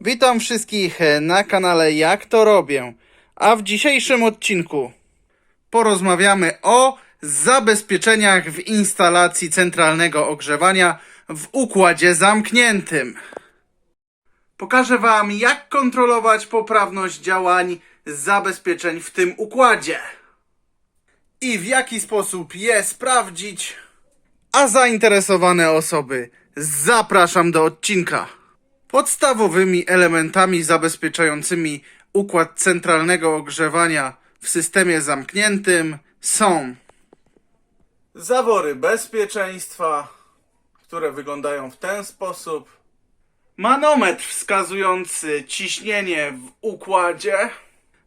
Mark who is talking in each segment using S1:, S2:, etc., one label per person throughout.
S1: Witam wszystkich na kanale Jak to robię. A w dzisiejszym odcinku porozmawiamy o zabezpieczeniach w instalacji centralnego ogrzewania w układzie zamkniętym. Pokażę Wam, jak kontrolować poprawność działań zabezpieczeń w tym układzie i w jaki sposób je sprawdzić. A zainteresowane osoby zapraszam do odcinka. Podstawowymi elementami zabezpieczającymi układ centralnego ogrzewania w systemie zamkniętym są zawory bezpieczeństwa, które wyglądają w ten sposób, manometr wskazujący ciśnienie w układzie,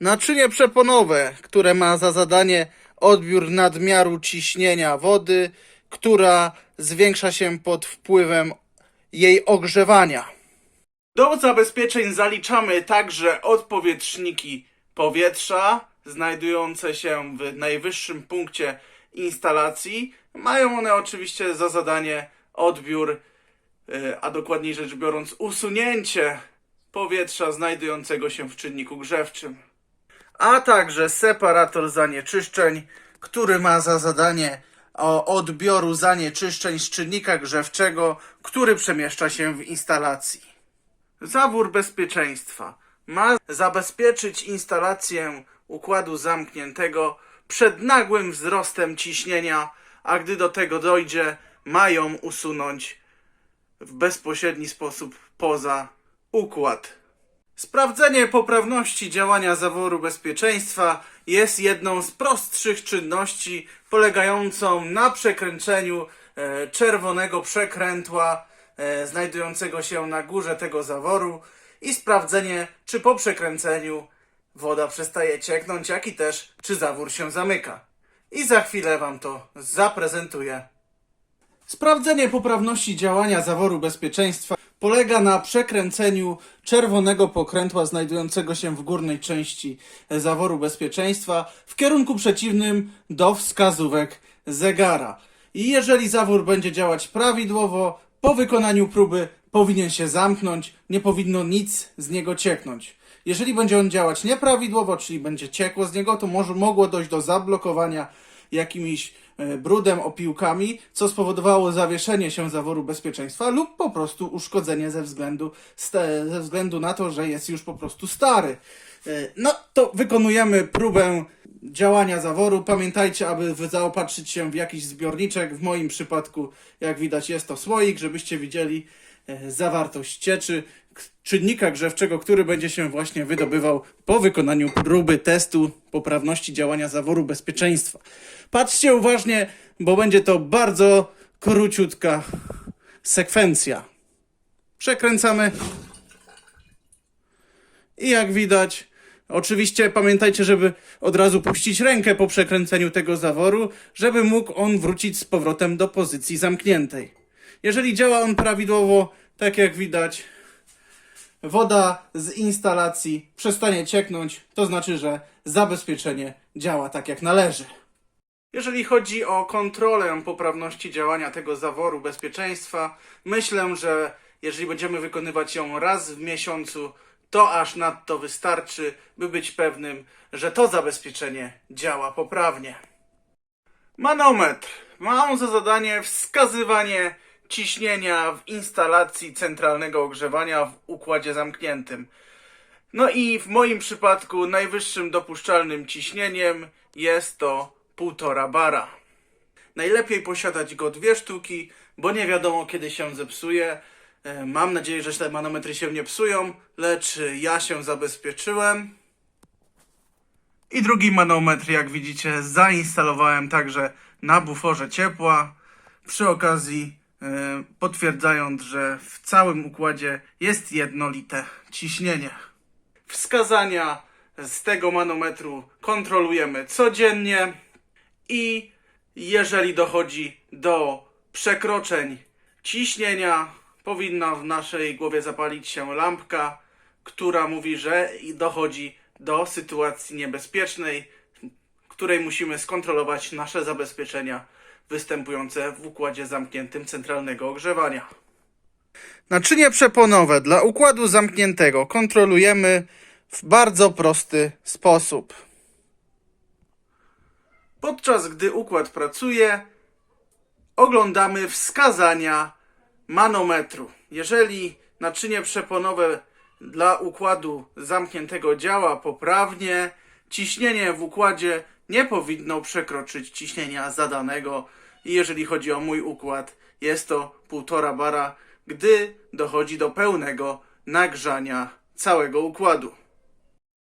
S1: naczynie przeponowe, które ma za zadanie odbiór nadmiaru ciśnienia wody, która zwiększa się pod wpływem jej ogrzewania. Do zabezpieczeń zaliczamy także odpowietrzniki powietrza, znajdujące się w najwyższym punkcie instalacji. Mają one oczywiście za zadanie odbiór, y, a dokładniej rzecz biorąc, usunięcie powietrza znajdującego się w czynniku grzewczym. A także separator zanieczyszczeń, który ma za zadanie odbioru zanieczyszczeń z czynnika grzewczego, który przemieszcza się w instalacji. Zawór bezpieczeństwa ma zabezpieczyć instalację układu zamkniętego przed nagłym wzrostem ciśnienia, a gdy do tego dojdzie, mają usunąć w bezpośredni sposób poza układ. Sprawdzenie poprawności działania zaworu bezpieczeństwa jest jedną z prostszych czynności polegającą na przekręceniu e, czerwonego przekrętła znajdującego się na górze tego zaworu i sprawdzenie, czy po przekręceniu woda przestaje cieknąć, jak i też, czy zawór się zamyka. I za chwilę Wam to zaprezentuję. Sprawdzenie poprawności działania zaworu bezpieczeństwa polega na przekręceniu czerwonego pokrętła znajdującego się w górnej części zaworu bezpieczeństwa w kierunku przeciwnym do wskazówek zegara. I jeżeli zawór będzie działać prawidłowo, po wykonaniu próby powinien się zamknąć, nie powinno nic z niego cieknąć. Jeżeli będzie on działać nieprawidłowo, czyli będzie ciekło z niego, to może mogło dojść do zablokowania jakimiś e, brudem, opiłkami, co spowodowało zawieszenie się zaworu bezpieczeństwa lub po prostu uszkodzenie ze względu, ze względu na to, że jest już po prostu stary. E, No to wykonujemy próbę działania zaworu. Pamiętajcie, aby zaopatrzyć się w jakiś zbiorniczek. W moim przypadku, jak widać, jest to słoik, żebyście widzieli e, zawartość cieczy, czynnika grzewczego, który będzie się właśnie wydobywał po wykonaniu próby testu poprawności działania zaworu bezpieczeństwa. Patrzcie uważnie, bo będzie to bardzo króciutka sekwencja. Przekręcamy. I jak widać, oczywiście pamiętajcie, żeby od razu puścić rękę po przekręceniu tego zaworu, żeby mógł on wrócić z powrotem do pozycji zamkniętej. Jeżeli działa on prawidłowo, tak jak widać, woda z instalacji przestanie cieknąć, to znaczy, że zabezpieczenie działa tak jak należy. Jeżeli chodzi o kontrolę poprawności działania tego zaworu bezpieczeństwa, myślę, że jeżeli będziemy wykonywać ją raz w miesiącu, to aż nadto wystarczy, by być pewnym, że to zabezpieczenie działa poprawnie. Manometr ma on za zadanie wskazywanie ciśnienia w instalacji centralnego ogrzewania w układzie zamkniętym. No i w moim przypadku najwyższym dopuszczalnym ciśnieniem jest to 1,5 bara. Najlepiej posiadać go dwie sztuki, bo nie wiadomo kiedy się zepsuje. E, Mam nadzieję, że te manometry się nie psują, lecz ja się zabezpieczyłem. I drugi manometr, jak widzicie, zainstalowałem także na buforze ciepła. Przy okazji e, potwierdzając, że w całym układzie jest jednolite ciśnienie. Wskazania z tego manometru kontrolujemy codziennie i jeżeli dochodzi do przekroczeń ciśnienia, powinna w naszej głowie zapalić się lampka, która mówi, że dochodzi do sytuacji niebezpiecznej, w której musimy skontrolować nasze zabezpieczenia występujące w układzie zamkniętym centralnego ogrzewania. Naczynie przeponowe dla układu zamkniętego kontrolujemy w bardzo prosty sposób. Podczas gdy układ pracuje, oglądamy wskazania manometru. Jeżeli naczynie przeponowe dla układu zamkniętego działa poprawnie, ciśnienie w układzie nie powinno przekroczyć ciśnienia zadanego. I jeżeli chodzi o mój układ, jest to 1,5 bara, gdy dochodzi do pełnego nagrzania całego układu.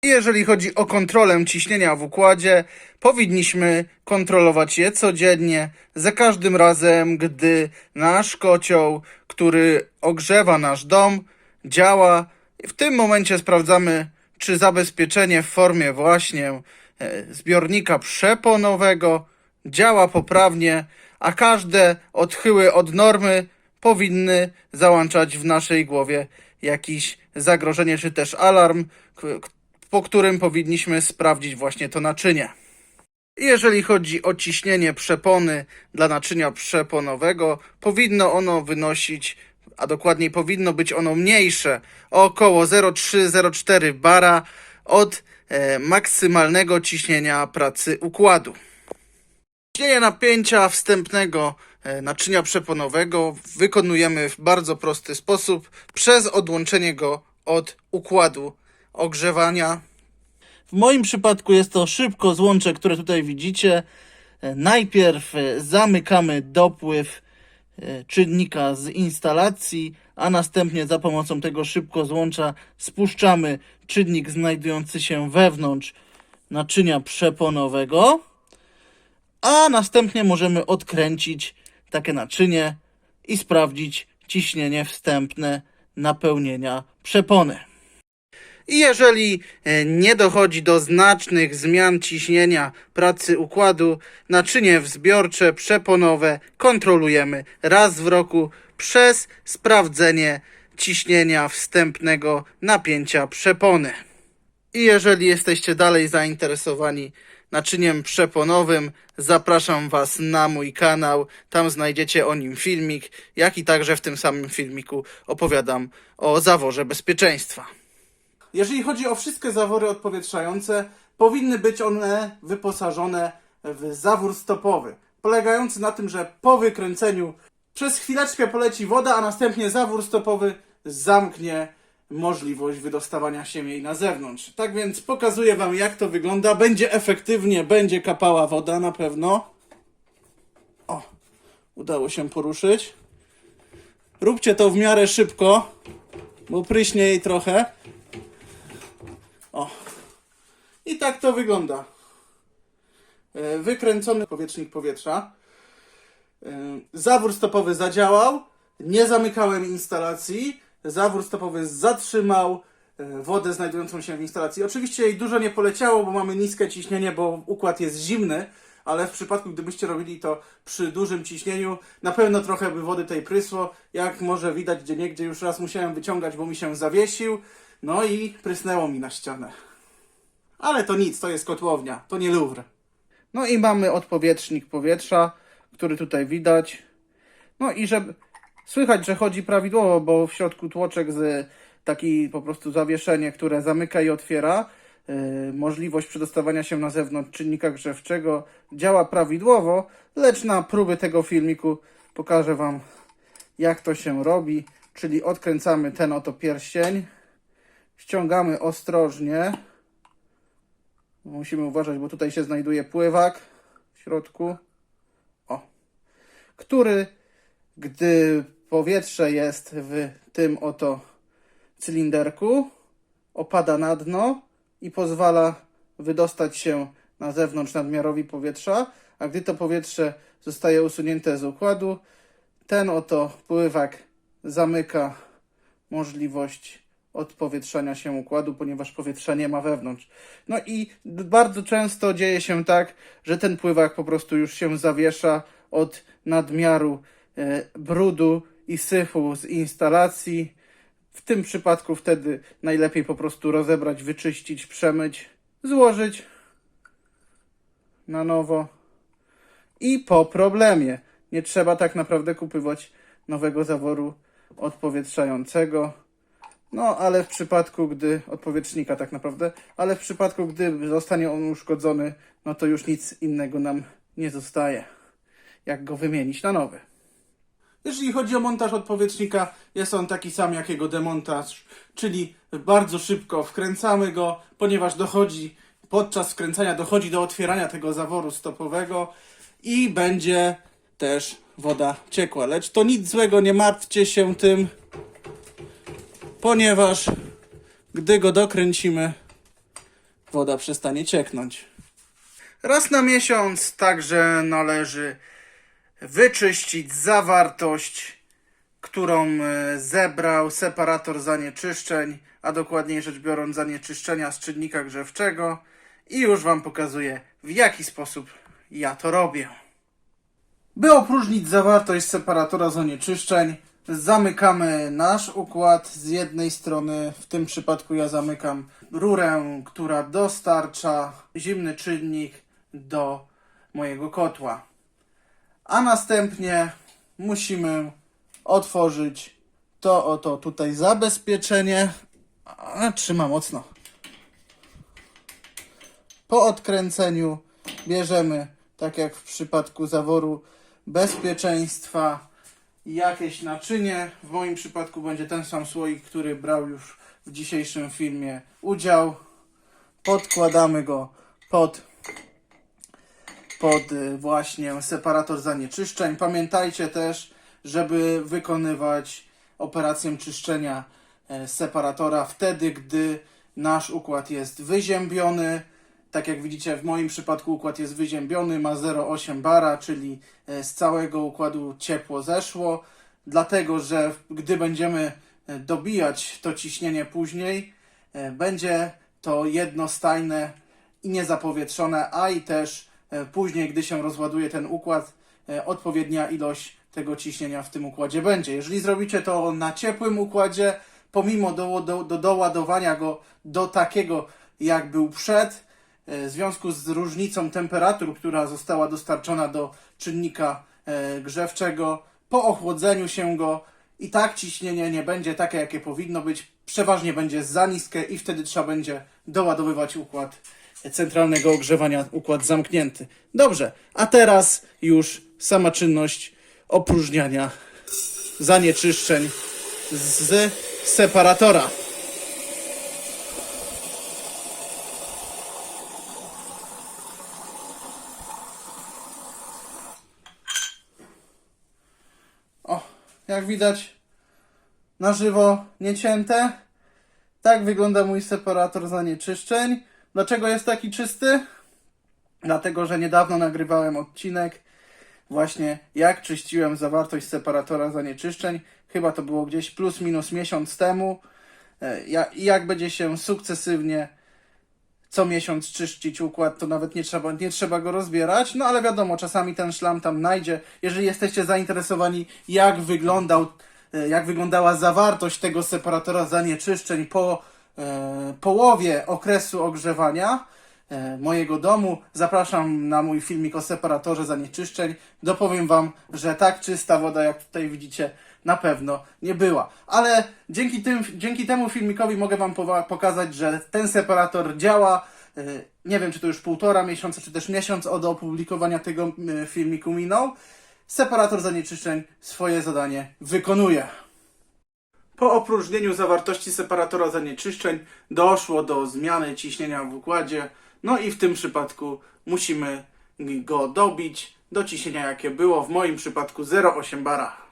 S1: Jeżeli chodzi o kontrolę ciśnienia w układzie, powinniśmy kontrolować je codziennie, za każdym razem, gdy nasz kocioł, który ogrzewa nasz dom, działa. W tym momencie sprawdzamy, czy zabezpieczenie w formie właśnie e, zbiornika przeponowego działa poprawnie, a każde odchyły od normy powinny załączać w naszej głowie jakieś zagrożenie czy też alarm, po którym powinniśmy sprawdzić właśnie to naczynie. Jeżeli chodzi o ciśnienie przepony dla naczynia przeponowego, powinno ono wynosić, a dokładniej powinno być ono mniejsze o około 0,3-0,4 bara od e, maksymalnego ciśnienia pracy układu. Ciśnienie napięcia wstępnego e, naczynia przeponowego wykonujemy w bardzo prosty sposób przez odłączenie go od układu ogrzewania. W moim przypadku jest to szybko złącze, które tutaj widzicie. E, Najpierw e, zamykamy dopływ e, czynnika z instalacji, a następnie za pomocą tego szybko złącza spuszczamy czynnik znajdujący się wewnątrz naczynia przeponowego a następnie możemy odkręcić takie naczynie i sprawdzić ciśnienie wstępne napełnienia przepony. I jeżeli e, nie dochodzi do znacznych zmian ciśnienia pracy układu, naczynie wzbiorcze przeponowe kontrolujemy raz w roku przez sprawdzenie ciśnienia wstępnego napięcia przepony. I jeżeli jesteście dalej zainteresowani naczyniem przeponowym, zapraszam Was na mój kanał. Tam znajdziecie o nim filmik, jak i także w tym samym filmiku opowiadam o zaworze bezpieczeństwa. Jeżeli chodzi o wszystkie zawory odpowietrzające, powinny być one wyposażone w zawór stopowy, polegający na tym, że po wykręceniu przez chwileczkę poleci woda, a następnie zawór stopowy zamknie możliwość wydostawania się jej na zewnątrz. Tak więc pokazuję Wam, jak to wygląda. Będzie efektywnie, będzie kapała woda na pewno. O, udało się poruszyć. Róbcie to w miarę szybko, bo pryśnie jej trochę. O. I tak to wygląda. E, Wykręcony powietrznik powietrza. E, Zawór stopowy zadziałał. Nie zamykałem instalacji. Zawór stopowy zatrzymał e, wodę znajdującą się w instalacji. Oczywiście jej dużo nie poleciało, bo mamy niskie ciśnienie, bo układ jest zimny, ale w przypadku, gdybyście robili to przy dużym ciśnieniu, na pewno trochę by wody tej prysło. Jak może widać, gdzie niegdzie już raz musiałem wyciągać, bo mi się zawiesił. No i prysnęło mi na ścianę. Ale to nic, to jest kotłownia, to nie Louvre. No i mamy odpowietrznik powietrza, który tutaj widać. No i żeby słychać, że chodzi prawidłowo, bo w środku tłoczek z taki po prostu zawieszenie, które zamyka i otwiera. Yy, możliwość przedostawania się na zewnątrz czynnika grzewczego działa prawidłowo, lecz na próby tego filmiku pokażę Wam, jak to się robi. Czyli odkręcamy ten oto pierścień, ściągamy ostrożnie. Musimy uważać, bo tutaj się znajduje pływak w środku. O. Który, gdy powietrze jest w tym oto cylinderku, opada na dno i pozwala wydostać się na zewnątrz nadmiarowi powietrza, a gdy to powietrze zostaje usunięte z układu, ten oto pływak zamyka możliwość odpowietrzania się układu, ponieważ powietrza nie ma wewnątrz. No i bardzo często dzieje się tak, że ten pływak po prostu już się zawiesza od nadmiaru e, brudu i syfu z instalacji. W tym przypadku wtedy najlepiej po prostu rozebrać, wyczyścić, przemyć, złożyć na nowo i po problemie. Nie trzeba tak naprawdę kupywać nowego zaworu odpowietrzającego. No, ale w przypadku, gdy odpowietrznika tak naprawdę, ale w przypadku, gdy zostanie on uszkodzony, no to już nic innego nam nie zostaje, jak go wymienić na nowy. Jeżeli chodzi o montaż odpowietrznika, jest on taki sam jak jego demontaż, czyli bardzo szybko wkręcamy go, ponieważ dochodzi, podczas wkręcania dochodzi do otwierania tego zaworu stopowego i będzie też woda ciekła. Lecz to nic złego, nie martwcie się tym, ponieważ gdy go dokręcimy, woda przestanie cieknąć. Raz na miesiąc także należy wyczyścić zawartość, którą e, zebrał separator zanieczyszczeń, a dokładniej rzecz biorąc zanieczyszczenia z czynnika grzewczego i już Wam pokazuję w jaki sposób ja to robię. By opróżnić zawartość separatora zanieczyszczeń, zamykamy nasz układ z jednej strony. W tym przypadku ja zamykam rurę, która dostarcza zimny czynnik do mojego kotła. A następnie musimy otworzyć to oto tutaj zabezpieczenie. Trzyma mocno. Po odkręceniu bierzemy, tak jak w przypadku zaworu bezpieczeństwa, jakieś naczynie. W moim przypadku będzie ten sam słoik, który brał już w dzisiejszym filmie udział. Podkładamy go pod, pod y, właśnie separator zanieczyszczeń. Pamiętajcie też, żeby wykonywać operację czyszczenia e, separatora wtedy, gdy nasz układ jest wyziębiony. Tak jak widzicie, w moim przypadku układ jest wyziębiony, ma 0,8 bara, czyli e, z całego układu ciepło zeszło. Dlatego, że gdy będziemy e, dobijać to ciśnienie później, e, będzie to jednostajne i niezapowietrzone, a i też później, gdy się rozładuje ten układ, odpowiednia ilość tego ciśnienia w tym układzie będzie. Jeżeli zrobicie to na ciepłym układzie, pomimo do, do, do doładowania go do takiego, jak był przed, w związku z różnicą temperatur, która została dostarczona do czynnika e, grzewczego, po ochłodzeniu się go i tak ciśnienie nie będzie takie, jakie powinno być, przeważnie będzie za niskie i wtedy trzeba będzie doładowywać układ centralnego ogrzewania, układ zamknięty. Dobrze, a teraz już sama czynność opróżniania zanieczyszczeń z separatora. O, jak widać na żywo niecięte. Tak wygląda mój separator zanieczyszczeń. Dlaczego jest taki czysty? Dlatego, że niedawno nagrywałem odcinek właśnie jak czyściłem zawartość separatora zanieczyszczeń. Chyba to było gdzieś plus minus miesiąc temu. E, jak będzie się sukcesywnie co miesiąc czyścić układ, to nawet nie trzeba, nie trzeba go rozbierać. No ale wiadomo, czasami ten szlam tam najdzie. Jeżeli jesteście zainteresowani, jak wyglądał, e, jak wyglądała zawartość tego separatora zanieczyszczeń po e, połowie okresu ogrzewania e, mojego domu, zapraszam na mój filmik o separatorze zanieczyszczeń. Dopowiem Wam, że tak czysta woda, jak tutaj widzicie, na pewno nie była. Ale dzięki, tym, dzięki temu filmikowi mogę Wam pokazać, że ten separator działa. E, Nie wiem, czy to już półtora miesiąca, czy też miesiąc od opublikowania tego e, filmiku minął. Separator zanieczyszczeń swoje zadanie wykonuje. Po opróżnieniu zawartości separatora zanieczyszczeń doszło do zmiany ciśnienia w układzie, no i w tym przypadku musimy go dobić do ciśnienia jakie było, w moim przypadku 0,8 bara.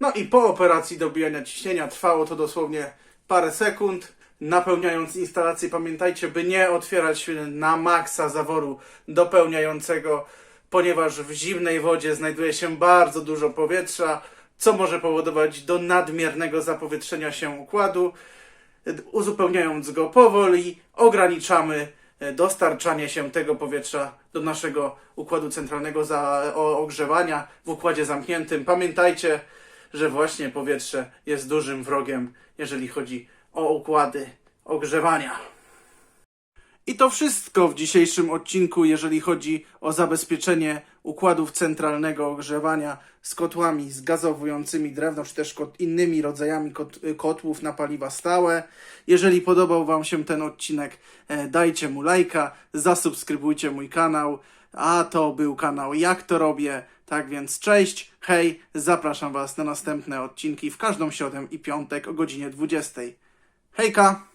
S1: No i po operacji dobijania ciśnienia trwało to dosłownie parę sekund. Napełniając instalację, pamiętajcie, by nie otwierać na maksa zaworu dopełniającego, ponieważ w zimnej wodzie znajduje się bardzo dużo powietrza, co może powodować do nadmiernego zapowietrzenia się układu. Uzupełniając go powoli, ograniczamy e, dostarczanie się tego powietrza do naszego układu centralnego za, ogrzewania w układzie zamkniętym. Pamiętajcie, że właśnie powietrze jest dużym wrogiem, jeżeli chodzi o układy ogrzewania. I to wszystko w dzisiejszym odcinku, jeżeli chodzi o zabezpieczenie układów centralnego ogrzewania z kotłami zgazowującymi drewno, czy też kot, innymi rodzajami kot, kotłów na paliwa stałe. Jeżeli podobał Wam się ten odcinek, e, dajcie mu lajka, zasubskrybujcie mój kanał. A to był kanał Jak to robię. Tak więc cześć, hej, zapraszam Was na następne odcinki w każdą środę i piątek o godzinie 20. Hejka!